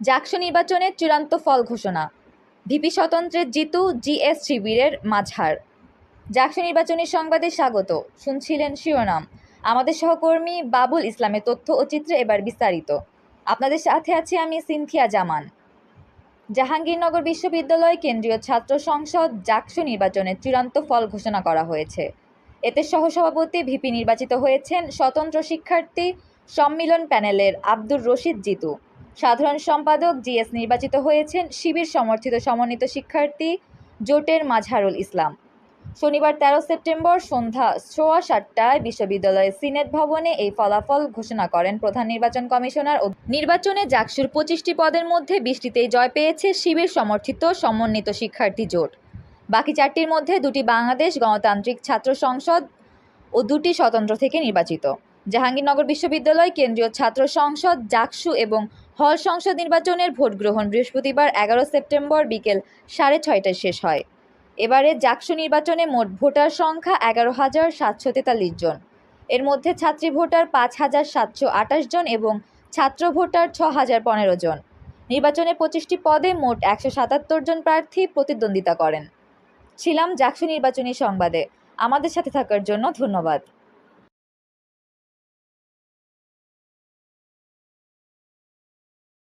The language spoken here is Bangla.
জাকসু নির্বাচনের চূড়ান্ত ফল ঘোষণা। ভিপি স্বতন্ত্রের জিতু জিএস শিবিরের মাঝহার। জাকসু নির্বাচনী সংবাদে স্বাগত। শুনছিলেন শিরোনাম। আমাদের সহকর্মী বাবুল ইসলামের তথ্য ও চিত্রে এবার বিস্তারিত। আপনাদের সাথে আছি আমি সিনথিয়া জামান। জাহাঙ্গীরনগর বিশ্ববিদ্যালয় কেন্দ্রীয় ছাত্র সংসদ জাকসু নির্বাচনের চূড়ান্ত ফল ঘোষণা করা হয়েছে। এতে সহসভাপতি ভিপি নির্বাচিত হয়েছেন স্বতন্ত্র শিক্ষার্থী সম্মিলন প্যানেলের আব্দুর রশিদ জিতু। সাধারণ সম্পাদক জিএস নির্বাচিত হয়েছেন শিবির সমর্থিত সমন্বিত শিক্ষার্থী জোটের মাঝহারুল ইসলাম। শনিবার তেরো সেপ্টেম্বর সন্ধ্যা সোয়া সাতটায় বিশ্ববিদ্যালয়ের সিনেট ভবনে এই ফলাফল ঘোষণা করেন প্রধান নির্বাচন কমিশনার ও নির্বাচনে জাকসুর পঁচিশটি পদের মধ্যে বিশটিতেই জয় পেয়েছে শিবির সমর্থিত সমন্বিত শিক্ষার্থী জোট। বাকি চারটির মধ্যে দুটি বাংলাদেশ গণতান্ত্রিক ছাত্র সংসদ ও দুটি স্বতন্ত্র থেকে নির্বাচিত। জাহাঙ্গীরনগর বিশ্ববিদ্যালয় কেন্দ্রীয় ছাত্র সংসদ, জাকসু এবং হল সংসদ নির্বাচনের ভোট গ্রহণ বৃহস্পতিবার এগারো সেপ্টেম্বর বিকেল সাড়ে ছয়টায় শেষ হয়। এবারে জাকসু নির্বাচনে মোট ভোটার সংখ্যা এগারো হাজার সাতশো তেতাল্লিশ জন। এর মধ্যে ছাত্রী ভোটার পাঁচ হাজার সাতশো আটাশ জন এবং ছাত্র ভোটার ছ হাজার পনেরো জন। নির্বাচনে পঁচিশটি পদে মোট একশো সাতাত্তর জন প্রার্থী প্রতিদ্বন্দ্বিতা করেন। ছিলাম জাকসু নির্বাচনী সংবাদে। আমাদের সাথে থাকার জন্য ধন্যবাদ।